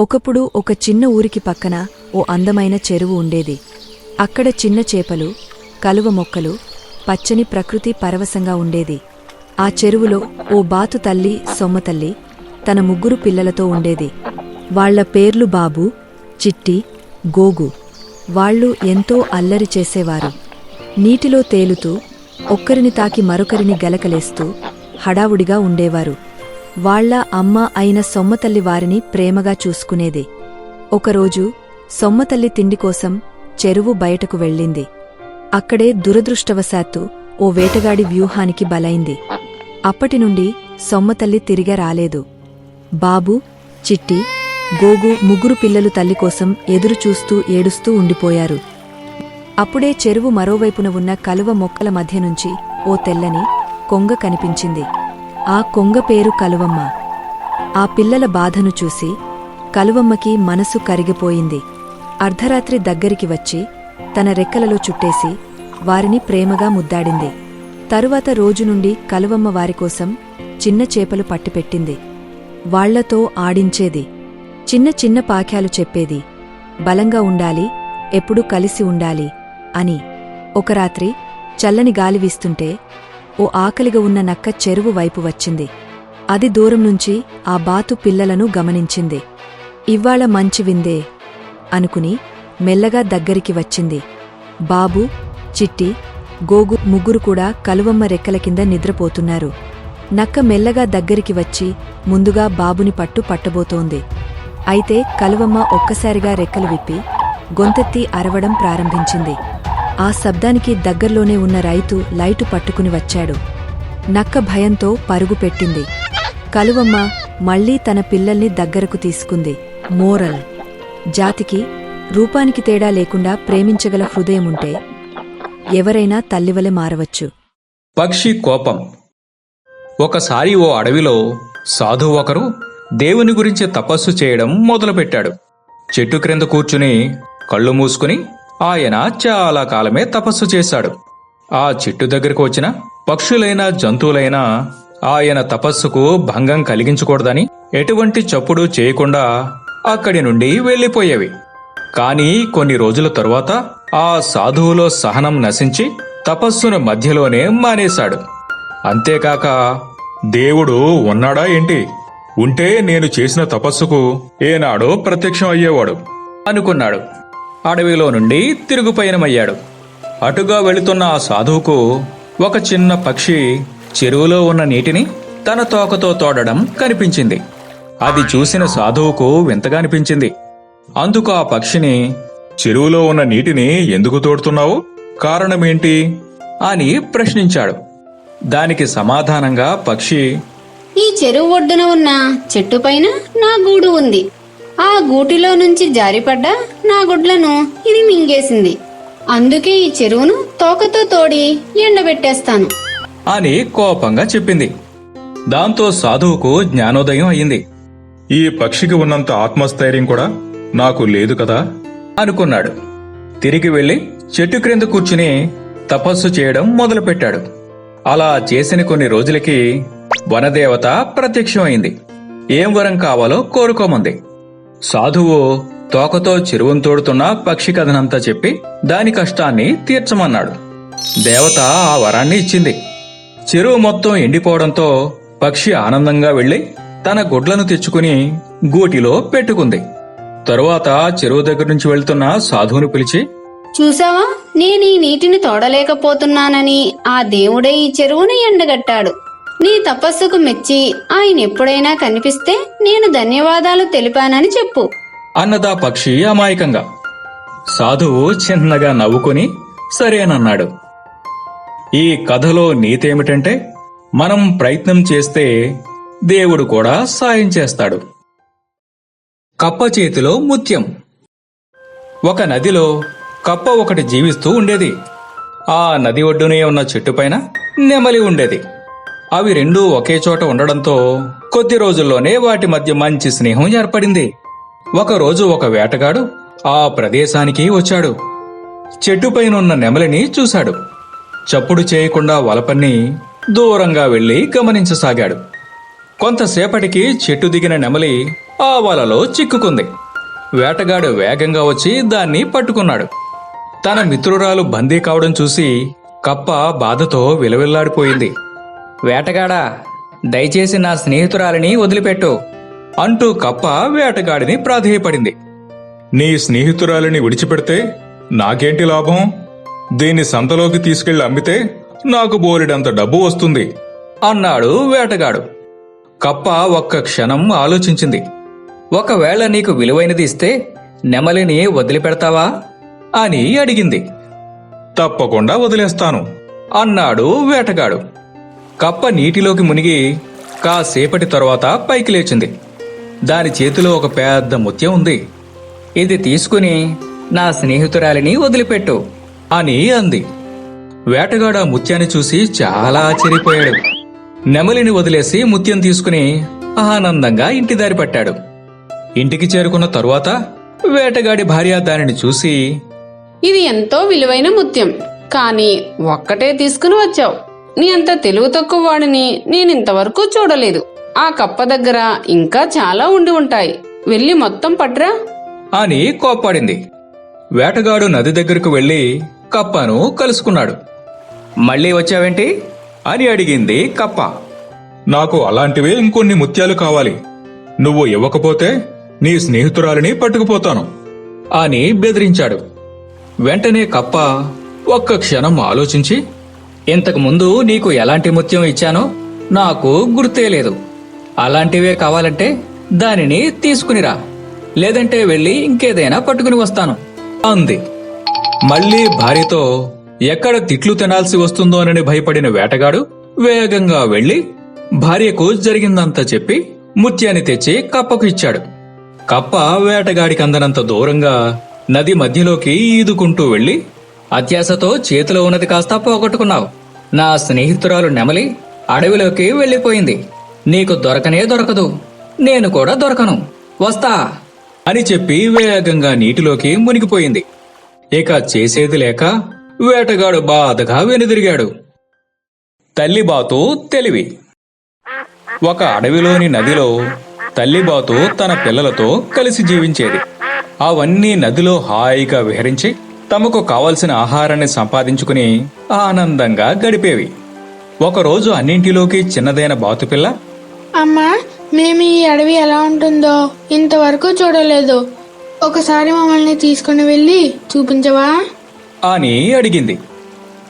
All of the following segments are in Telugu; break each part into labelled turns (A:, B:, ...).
A: ఒకప్పుడు ఒక చిన్న ఊరికి పక్కన ఓ అందమైన చెరువు ఉండేది. అక్కడ చిన్న చేపలు కలువ మొక్కలు పచ్చని ప్రకృతి పరవశంగా ఉండేది. ఆ చెరువులో ఓ బాతు తల్లి సొమ్మతల్లి తన ముగ్గురు పిల్లలతో ఉండేది. వాళ్ళ పేర్లు బాబు చిట్టి గోగు. వాళ్ళు ఎంతో అల్లరి చేసేవారు. నీటిలో తేలుతూ ఒక్కరిని తాకి మరొకరిని గలకలేస్తూ హడావుడిగా ఉండేవారు. వాళ్ళ అమ్మ అయిన సొమ్మతల్లి వారిని ప్రేమగా చూసుకునేది. ఒకరోజు సొమ్మతల్లి తిండి కోసం చెరువు బయటకు వెళ్ళింది. అక్కడే దురదృష్టవశాత్తు ఓ వేటగాడి వ్యూహానికి బలైంది. అప్పటినుండి సొమ్మతల్లి తిరిగి రాలేదు. బాబు చిట్టి గోగు ముగ్గురు పిల్లలు తల్లి కోసం ఎదురుచూస్తూ ఏడుస్తూ ఉండిపోయారు. అప్పుడే చెరువు మరోవైపున ఉన్న కలువ మొక్కల మధ్య నుంచి ఓ తెల్లని కొంగ కనిపించింది. ఆ కొంగ పేరు కలువమ్మ. ఆ పిల్లల బాధను చూసి కలువమ్మకి మనసు కరిగిపోయింది. అర్ధరాత్రి దగ్గరికి వచ్చి తన రెక్కలలో చుట్టేసి వారిని ప్రేమగా ముద్దాడింది. తరువాత రోజు నుండి కలువమ్మ వారికోసం చిన్న చేపలు పట్టిపెట్టింది. వాళ్ళతో ఆడించేది. చిన్న చిన్న పాఖ్యాలు చెప్పేది. బలంగా ఉండాలి ఎప్పుడూ కలిసి ఉండాలి అని. ఒక రాత్రి చల్లని గాలి వీస్తుంటే ఓ ఆకలిగా ఉన్న నక్క చెరువు వైపు వచ్చింది. అది దూరం నుంచి ఆ బాతు పిల్లలను గమనించింది. ఇవ్వాళ మంచి విందే అనుకుని మెల్లగా దగ్గరికి వచ్చింది. బాబు చిట్టి గోగు ముగ్గురు కూడా కలువమ్మ రెక్కల కింద నిద్రపోతున్నారు. నక్క మెల్లగా దగ్గరికి వచ్చి ముందుగా బాబుని పట్టు పట్టబోతోంది. అయితే కలువమ్మ ఒక్కసారిగా రెక్కలు విప్పి గొంతెత్తి అరవడం ప్రారంభించింది. ఆ శబ్దానికి దగ్గర్లోనే ఉన్న రైతు లైటు పట్టుకుని వచ్చాడు. నక్క భయంతో పరుగు పెట్టింది. కలువమ్మ మళ్ళీ తన పిల్లల్ని దగ్గరకు తీసుకుంది. మోరల్. జాతికి రూపానికి తేడా లేకుండా ప్రేమించగల హృదయముంటే ఎవరైనా తల్లివలె మారవచ్చు.
B: పక్షి కోపం. ఒకసారి ఓ అడవిలో సాధు ఒకరు దేవుని గురించి తపస్సు చేయడం మొదలుపెట్టాడు. చెట్టు క్రింద కూర్చుని కళ్ళు మూసుకుని ఆయన చాలా కాలమే తపస్సు చేశాడు. ఆ చెట్టు దగ్గరకు వచ్చిన పక్షులైనా జంతువులైనా ఆయన తపస్సుకు భంగం కలిగించకూడదని ఎటువంటి చప్పుడు చేయకుండా అక్కడి నుండి వెళ్ళిపోయేవి. కాని కొన్ని రోజుల తరువాత ఆ సాధువులో సహనం నశించి తపస్సును మధ్యలోనే మానేశాడు. అంతేకాక దేవుడు ఉన్నాడా ఏంటి? ఉంటే నేను చేసిన తపస్సుకు ఏనాడో ప్రత్యక్షం అయ్యేవాడు అనుకున్నాడు. అడవిలో నుండి తిరుగు పయనమయ్యాడు. అటుగా వెళుతున్న ఆ సాధువుకు ఒక చిన్న పక్షి చెరువులో ఉన్న నీటిని తన తోకతో తోడడం కనిపించింది. అది చూసిన సాధువుకు వింతగా అనిపించింది. అందుకు ఆ పక్షిని చెరువులో ఉన్న నీటిని ఎందుకు తోడుతున్నావు? కారణమేంటి? అని ప్రశ్నించాడు. దానికి సమాధానంగా పక్షి
C: ఈ చెరువు ఒడ్డున ఉన్న చెట్టుపైన నా గూడు ఉంది. ఆ గూటిలో నుంచి జారిపడ్డ నా గుడ్లను ఇది మింగేసింది. అందుకే ఈ చెరువును తోకతో తోడి ఎండబెట్టేస్తాను.
B: అని కోపంగా చెప్పింది. దాంతో సాధువుకు జ్ఞానోదయం అయింది.
D: ఈ పక్షికి ఉన్నంత ఆత్మస్థైర్యం కూడా నాకు లేదు కదా?
B: అనుకున్నాడు. తిరిగి వెళ్ళి చెట్టు క్రింద కూర్చుని తపస్సు చేయడం మొదలుపెట్టాడు. అలా చేసిన కొన్ని రోజులకి వనదేవత ప్రత్యక్షమైంది. ఏం వరం కావాలో కోరుకోమంది. సాధువు తోకతో చెరువును తోడుతున్న పక్షి కథనంతా చెప్పి దాని కష్టాన్ని తీర్చమన్నాడు. దేవత ఆ వరాన్ని ఇచ్చింది. చెరువు మొత్తం ఎండిపోవడంతో పక్షి ఆనందంగా వెళ్ళి తన గుడ్లను తెచ్చుకుని గూటిలో పెట్టుకుంది. తరువాత చెరువు దగ్గర నుంచి వెళ్తున్న సాధువును పిలిచి
C: చూసావా? నేను ఈ నీటిని తోడలేకపోతున్నానని ఆ దేవుడే ఈ చెరువును ఎండగట్టాడు. నీ తపస్సుకు మెచ్చి ఆయన ఎప్పుడైనా కనిపిస్తే నేను ధన్యవాదాలు తెలిపానని చెప్పు.
B: అన్నదా పక్షి అమాయకంగా. సాధువు చిన్నగా నవ్వుకుని సరేనన్నాడు. ఈ కథలో నీతేమిటంటే మనం ప్రయత్నం చేస్తే దేవుడు కూడా సాయం చేస్తాడు. కప్ప చేతిలో ముత్యం. ఒక నదిలో కప్ప ఒకటి జీవిస్తూ ఉండేది. ఆ నది ఒడ్డునే ఉన్న చెట్టుపైన నెమలి ఉండేది. అవి రెండూ ఒకే చోట ఉండడంతో కొద్ది రోజుల్లోనే వాటి మధ్య మంచి స్నేహం ఏర్పడింది. ఒకరోజు ఒక వేటగాడు ఆ ప్రదేశానికి వచ్చాడు. చెట్టుపైనున్న నెమలిని చూశాడు. చప్పుడు చేయకుండా వలపన్ని దూరంగా వెళ్ళి గమనించసాగాడు. కొంతసేపటికి చెట్టు దిగిన నెమలి ఆ వలలో చిక్కుకుంది. వేటగాడు వేగంగా వచ్చి దాన్ని పట్టుకున్నాడు. తన మిత్రురాలు బందీ కావడం చూసి కప్ప బాధతో విలవిల్లాడిపోయింది. వేటగాడా దయచేసి నా స్నేహితురాలిని వదిలిపెట్టు అంటూ కప్ప వేటగాడిని ప్రాధేయపడింది.
D: నీ స్నేహితురాలిని విడిచిపెడితే నాకేంటి లాభం? దీన్ని సంతలోకి తీసుకెళ్ళి అమ్మితే నాకు బోలెడంత డబ్బు వస్తుంది
B: అన్నాడు వేటగాడు. కప్ప ఒక్క క్షణం ఆలోచించింది. ఒకవేళ నీకు విలువైనది ఇస్తే నెమలిని వదిలిపెడతావా అని అడిగింది.
D: తప్పకుండా వదిలేస్తాను
B: అన్నాడు వేటగాడు. కప్ప నీటిలోకి మునిగి కాసేపటి తరువాత పైకి లేచింది. దాని చేతిలో ఒక పెద్ద ముత్యం ఉంది. ఇది తీసుకుని నా స్నేహితురాలిని వదిలిపెట్టు అని అంది. వేటగాడ ముత్యాన్ని చూసి చాలా ఆశ్చర్యపోయాడు. నెమలిని వదిలేసి ముత్యం తీసుకుని ఆనందంగా ఇంటి దారి పట్టాడు. ఇంటికి చేరుకున్న తరువాత వేటగాడి భార్య దానిని చూసి
C: ఇది ఎంతో విలువైన ముత్యం కానీ ఒక్కటే తీసుకుని వచ్చావు. నీ అంత తెలివి తక్కువ వాడిని నేనింతవరకు చూడలేదు. ఆ కప్ప దగ్గర ఇంకా చాలా ఉండి ఉంటాయి. వెళ్ళి మొత్తం పట్రా.
B: అని కోప్పాడింది. వేటగాడు నది దగ్గరకు వెళ్ళి కప్పను కలుసుకున్నాడు. మళ్ళీ వచ్చావేంటి? అని అడిగింది కప్ప.
D: నాకు అలాంటివే ఇంకొన్ని ముత్యాలు కావాలి. నువ్వు ఇవ్వకపోతే నీ స్నేహితురాలిని పట్టుకుపోతాను.
B: అని బెదిరించాడు. వెంటనే కప్ప ఒక్క క్షణం ఆలోచించి ఇంతకు ముందు నీకు ఎలాంటి ముత్యం ఇచ్చానో నాకు గుర్తే లేదు. అలాంటివే కావాలంటే దానిని తీసుకునిరా. లేదంటే వెళ్ళి ఇంకేదైనా పట్టుకుని వస్తాను. అంది. మళ్ళీ భార్యతో ఎక్కడ తిట్లు తినాల్సి వస్తుందోనని భయపడిన వేటగాడు వేగంగా వెళ్ళి భార్యకు జరిగిందంతా చెప్పి ముత్యాన్ని తెచ్చి కప్పకు ఇచ్చాడు. కప్ప వేటగాడికి అందనంత దూరంగా నది మధ్యలోకి ఈదుకుంటూ వెళ్ళి అత్యాశతో చేతిలో ఉన్నది కాస్త పోగొట్టుకున్నావు. నా స్నేహితురాలు నెమలి అడవిలోకి వెళ్ళిపోయింది. నీకు దొరకనే దొరకదు. నేను కూడా దొరకను. వస్తా. అని చెప్పి వేగంగా నీటిలోకి మునిగిపోయింది. ఇక చేసేది లేక వేటగాడు బాధగా వెనుదిరిగాడు. తల్లిబాతు తెలివి. ఒక అడవిలోని నదిలో తల్లిబాతు తన పిల్లలతో కలిసి జీవించేది. అవన్నీ నదిలో హాయిగా విహరించి తమకు కావలసిన ఆహారాన్ని సంపాదించుకుని ఆనందంగా గడిపేవి. ఒకరోజు అన్నింటిలోకి చిన్నదైన బాతుపిల్ల
E: అమ్మా మేము ఈ అడవి ఎలా ఉంటుందో ఇంతవరకు చూడలేదు. ఒకసారి మమ్మల్ని తీసుకుని వెళ్ళి చూపించవా?
B: అని అడిగింది.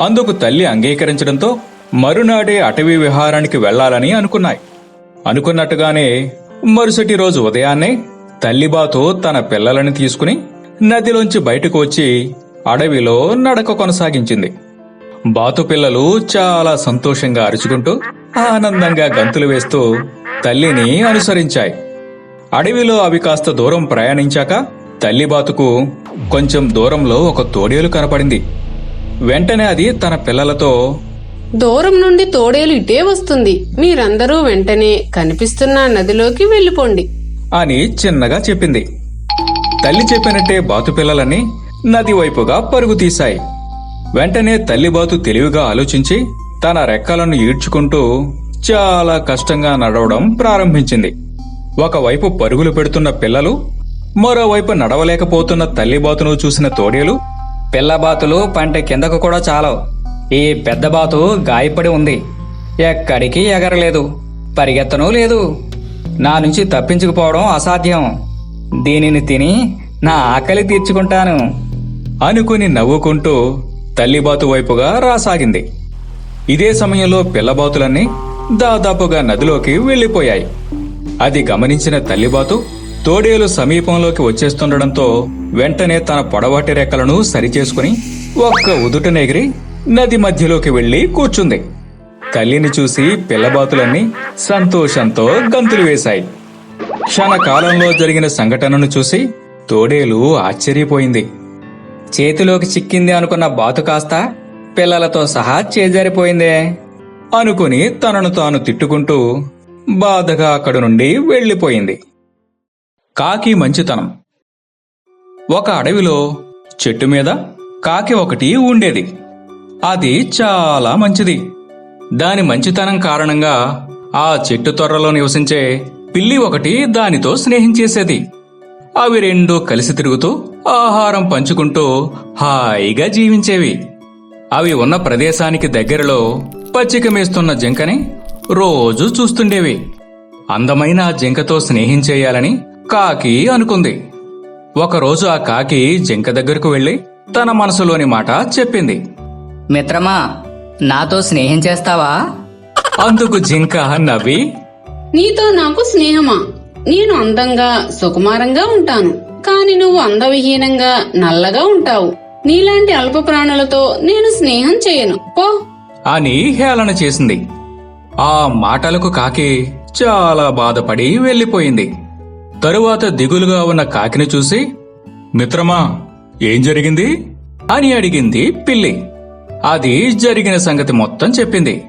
B: అందుకు తల్లి అంగీకరించడంతో మరునాడే అటవీ విహారానికి వెళ్ళాలని అనుకున్నాయి. అనుకున్నట్టుగానే మరుసటి రోజు ఉదయాన్నే తల్లిబాతు తన పిల్లలని తీసుకుని నదిలోంచి బయటకు వచ్చి అడవిలో నడక కొనసాగించింది. బాతు పిల్లలు చాలా సంతోషంగా అరుచుకుంటూ ఆనందంగా గంతులు వేస్తూ తల్లిని అనుసరించాయి. అడవిలో అవి కాస్త దూరం ప్రయాణించాక తల్లిబాతుకు కొంచెం దూరంలో ఒక తోడేలు కనపడింది. వెంటనే అది తన పిల్లలతో
C: దూరం నుండి తోడేలు ఇటే వస్తుంది. మీరందరూ వెంటనే కనిపిస్తున్న నదిలోకి వెళ్ళిపోండి.
B: అని చిన్నగా చెప్పింది. తల్లి చెప్పినట్టే బాతు పిల్లలని నది వైపుగా పరుగు తీశాయి. వెంటనే తల్లి బాతు తెలివిగా ఆలోచించి తన రెక్కలను ఈడ్చుకుంటూ చాలా కష్టంగా నడవడం ప్రారంభించింది. ఒకవైపు పరుగులు పెడుతున్న పిల్లలు మరోవైపు నడవలేకపోతున్న తల్లి బాతును చూసిన తోడేలు పిల్లబాతులు పంట కిందకు కూడా చాలవు. ఈ పెద్ద బాతు గాయపడి ఉంది. ఎక్కడికి ఎగరలేదు. పరిగెత్తనూ లేదు. నా నుంచి తప్పించుకుపోవడం అసాధ్యం. దీనిని తిని నా ఆకలి తీర్చుకుంటాను. అనుకుని నవ్వుకుంటూ తల్లిబాతు వైపుగా రాసాగింది. ఇదే సమయంలో పిల్లబాతులన్నీ దాదాపుగా నదిలోకి వెళ్ళిపోయాయి అది గమనించిన తల్లిబాతు తోడేలు సమీపంలోకి వచ్చేస్తుండడంతో వెంటనే తన పొడవాటి రెక్కలను సరిచేసుకుని ఒక్క ఉదుటనెగిరి నది మధ్యలోకి వెళ్ళి కూర్చుంది. తల్లిని చూసి పిల్లబాతులన్నీ సంతోషంతో గంతులు వేశాయి. క్షణకాలంలో జరిగిన సంఘటనను చూసి తోడేలు ఆశ్చర్యపోయింది. చేతిలోకి చిక్కింది అనుకున్న బాతు కాస్త పిల్లలతో సహా చేజారిపోయిందే అనుకుని తనను తాను తిట్టుకుంటూ బాధగా అక్కడి నుండి వెళ్ళిపోయింది కాకి మంచితనం. ఒక అడవిలో చెట్టు మీద కాకి ఒకటి ఉండేది. అది చాలా మంచిది. దాని మంచితనం కారణంగా ఆ చెట్టు తొర్రలో నివసించే పిల్లి ఒకటి దానితో స్నేహం చేసేది. అవి రెండూ కలిసి తిరుగుతూ ఆహారం పంచుకుంటూ హాయిగా జీవించేవి. అవి ఉన్న ప్రదేశానికి దగ్గరలో పచ్చిక మేస్తున్న జింకని రోజు చూస్తుండేవి. అందమైన ఆ జింకతో స్నేహం చేయాలని కాకి అనుకుంది. ఒకరోజు ఆ కాకి జింక దగ్గరకు వెళ్ళి తన మనసులోని మాట చెప్పింది.
F: మిత్రమా నాతో స్నేహం చేస్తావా?
B: అందుకు జింక నవ్వి
C: నీతో నాకు స్నేహమా? నేను అందంగా సుకుమారంగా ఉంటాను. కాని నువ్వు అందవిహీనంగా నల్లగా ఉంటావు. నీలాంటి అల్ప ప్రాణులతో నేను స్నేహం చేయను. పో.
B: అని హేళన చేసింది. ఆ మాటలకు కాకి చాలా బాధపడి వెళ్ళిపోయింది తరువాత దిగులుగా ఉన్న కాకిని చూసి
D: మిత్రమా ఏం జరిగింది?
B: అని అడిగింది పిల్లి. అది జరిగిన సంగతి మొత్తం చెప్పింది.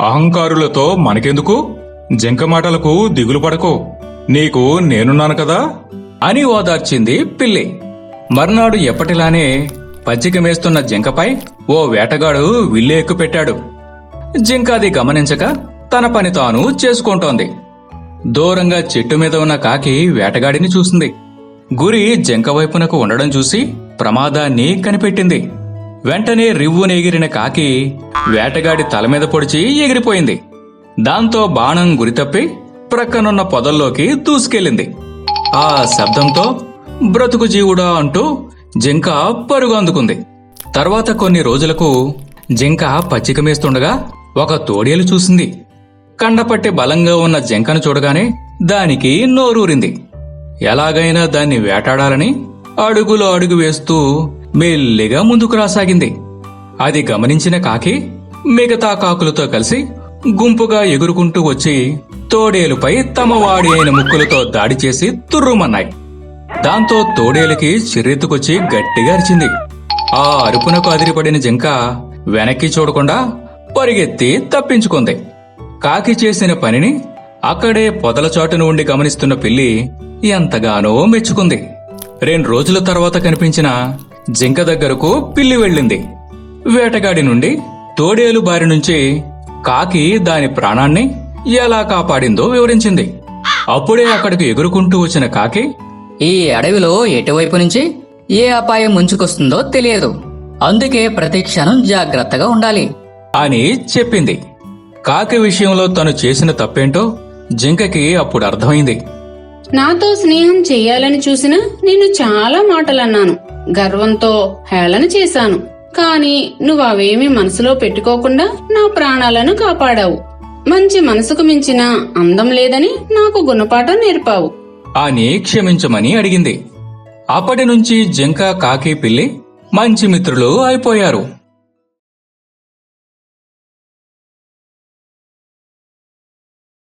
D: అహంకారులతో మనకెందుకు? జింక మాటలకు దిగులు పడకు. నీకు నేనున్నాను కదా.
B: అని ఓదార్చింది పిల్లి. మర్నాడు ఎప్పటిలానే పచ్చికమేస్తున్న జింకపై ఓ వేటగాడు విల్లు ఎక్కుపెట్టాడు జింక అది గమనించక తన పని తాను చేసుకుంటోంది. దూరంగా చెట్టు మీద ఉన్న కాకి వేటగాడిని చూసింది. గురి జింక వైపునకు ఉండడం చూసి ప్రమాదాన్ని కనిపెట్టింది. వెంటనే రివ్వున ఎగిరిన కాకి వేటగాడి తల మీద పొడిచి ఎగిరిపోయింది. దాంతో బాణం గురి తప్పి ప్రక్కనున్న పొదల్లోకి దూసుకెళ్ళింది. ఆ శబ్దంతో బ్రతుకు జీవుడా అంటూ జింక పరుగు అందుకుంది. తర్వాత కొన్ని రోజులకు జింక పచ్చిక మేస్తుండగా ఒక తోడేలు చూసింది. కండపట్టి బలంగా ఉన్న జింకను చూడగానే దానికి నోరూరింది. ఎలాగైనా దాన్ని వేటాడాలని అడుగులో అడుగు వేస్తూ మెల్లిగా ముందుకు రాసాగింది. అది గమనించిన కాకి మిగతా కాకులతో కలిసి గుంపుగా ఎగురుకుంటూ వచ్చి తోడేలుపై తమ వాడి అయిన ముక్కులతో దాడి చేసి తుర్రుమన్నాయి. దాంతో తోడేలుకి చిర్రెత్తుకొచ్చి గట్టిగా అరిచింది. ఆ అరుపునకు అదిరిపడిన జింక వెనక్కి చూడకుండా పరిగెత్తి తప్పించుకుంది. కాకి చేసిన పనిని అక్కడే పొదల చాటును ఉండి గమనిస్తున్న పిల్లి ఎంతగానో మెచ్చుకుంది. రెండు రోజుల తర్వాత కనిపించిన జింక దగ్గరకు పిల్లి వెళ్ళింది. వేటగాడి నుండి తోడేలు బారి నుంచి కాకి దాని ప్రాణాన్ని ఎలా కాపాడిందో వివరించింది. అప్పుడే అక్కడికి ఎగురుకుంటూ వచ్చిన కాకి
F: ఈ అడవిలో ఎటువైపు నుంచి ఏ అపాయం ముంచుకొస్తుందో తెలియదు. అందుకే ప్రతి క్షణం జాగ్రత్తగా ఉండాలి.
B: అని చెప్పింది. కాకి విషయంలో తను చేసిన తప్పేంటో జింకకి అప్పుడు అర్థమైంది.
C: నాతో స్నేహం చెయ్యాలని చూసినా నేను చాలా మాటలన్నాను. గర్వంతో హేళన చేశాను. కాని నువ్వు అవేమీ మనసులో పెట్టుకోకుండా నా ప్రాణాలను కాపాడావు. మంచి మనసుకు మించిన అందం లేదని నాకు గుణపాఠం నేర్పావు.
B: అని క్షమించమని అడిగింది. అప్పటి నుంచి జింక కాకి పిల్లి మంచి మిత్రులు అయిపోయారు.